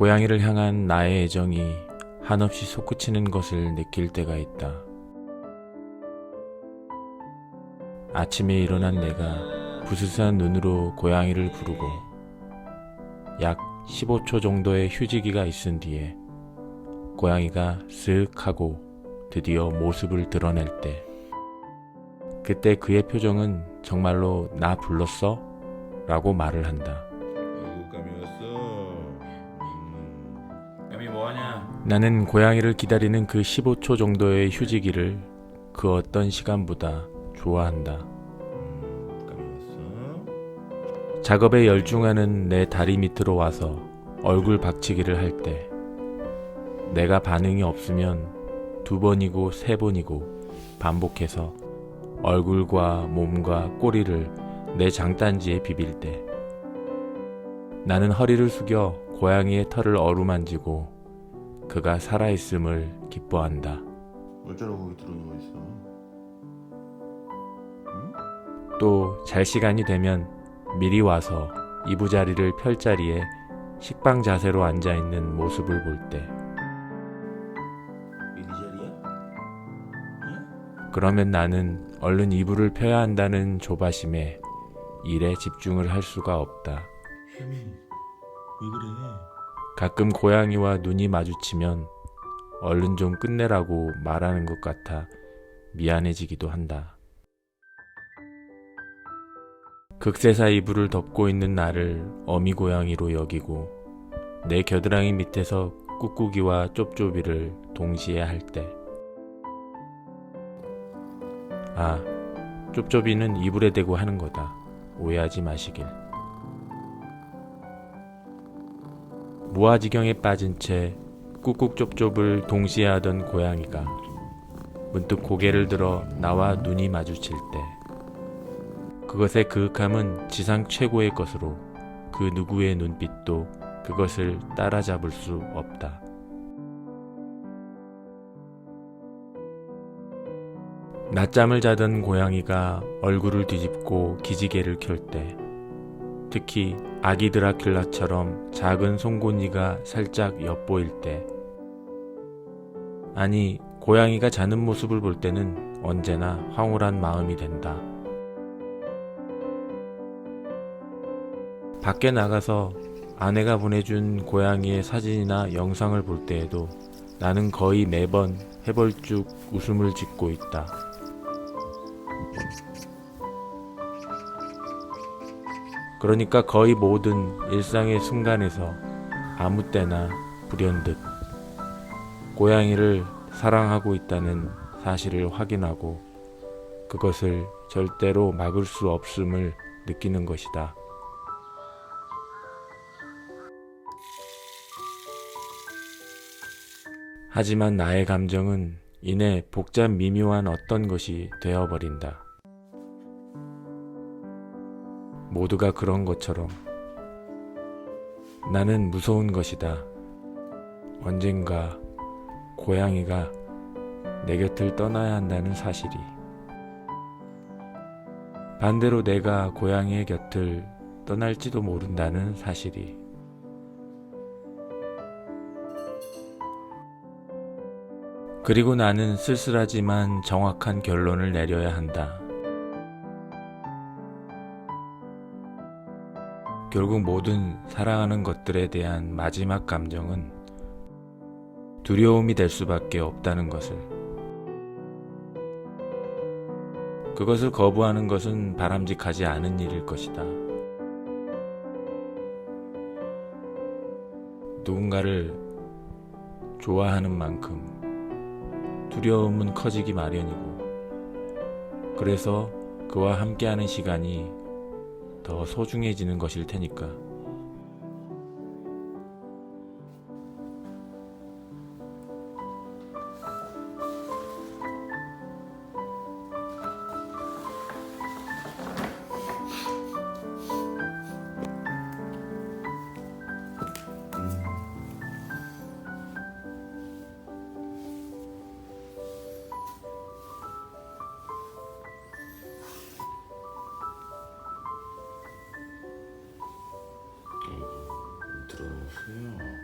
고양이를 향한 나의 애정이 한없이 솟구치는 것을 느낄 때가 있다. 아침에 일어난 내가 부스스한 눈으로 고양이를 부르고 약 15초 정도의 휴지기가 있은 뒤에 고양이가 쓱 하고 드디어 모습을 드러낼 때 그때 그의 표정은 정말로 나 불렀어? 라고 말을 한다. 나는 고양이를 기다리는 그 15초 정도의 휴지기를 그 어떤 시간보다 좋아한다. 작업에 열중하는 내 다리 밑으로 와서 얼굴 박치기를 할 때 내가 반응이 없으면 두 번이고 세 번이고 반복해서 얼굴과 몸과 꼬리를 내 장단지에 비빌 때 나는 허리를 숙여 고양이의 털을 어루만지고 그가 살아있음을 기뻐한다. 어쩌라고 거기 들어 누워 있어? 또잘 시간이 되면 미리 와서 이부자리를 펼 자리에 식빵 자세로 앉아 있는 모습을 볼때 이리 자리야? 그러면 나는 얼른 이불을 펴야 한다는 조바심에 일에 집중을 할 수가 없다. 혜미 왜 그래? 가끔 고양이와 눈이 마주치면 얼른 좀 끝내라고 말하는 것 같아 미안해지기도 한다. 극세사 이불을 덮고 있는 나를 어미 고양이로 여기고 내 겨드랑이 밑에서 꾹꾹이와 쩝쩝이를 동시에 할 때. 아, 쩝쩝이는 이불에 대고 하는 거다. 오해하지 마시길. 무아지경에 빠진 채 꾹꾹 쩝쩝을 동시에 하던 고양이가 문득 고개를 들어 나와 눈이 마주칠 때 그것의 그윽함은 지상 최고의 것으로 그 누구의 눈빛도 그것을 따라잡을 수 없다. 낮잠을 자던 고양이가 얼굴을 뒤집고 기지개를 켤 때, 특히 아기 드라큘라처럼 작은 송곳니가 살짝 엿보일 때, 아니, 고양이가 자는 모습을 볼 때는 언제나 황홀한 마음이 된다. 밖에 나가서 아내가 보내준 고양이의 사진이나 영상을 볼 때에도 나는 거의 매번 해벌쭉 웃음을 짓고 있다. 그러니까 거의 모든 일상의 순간에서 아무 때나 불현듯 고양이를 사랑하고 있다는 사실을 확인하고 그것을 절대로 막을 수 없음을 느끼는 것이다. 하지만 나의 감정은 이내 복잡 미묘한 어떤 것이 되어버린다. 모두가 그런 것처럼 나는 무서운 것이다. 언젠가 고양이가 내 곁을 떠나야 한다는 사실이. 반대로 내가 고양이의 곁을 떠날지도 모른다는 사실이. 그리고 나는 쓸쓸하지만 정확한 결론을 내려야 한다. 결국 모든 사랑하는 것들에 대한 마지막 감정은 두려움이 될 수밖에 없다는 것을. 그것을 거부하는 것은 바람직하지 않은 일일 것이다. 누군가를 좋아하는 만큼 두려움은 커지기 마련이고, 그래서 그와 함께하는 시간이 더 소중해지는 것일 테니까. 들어오세요.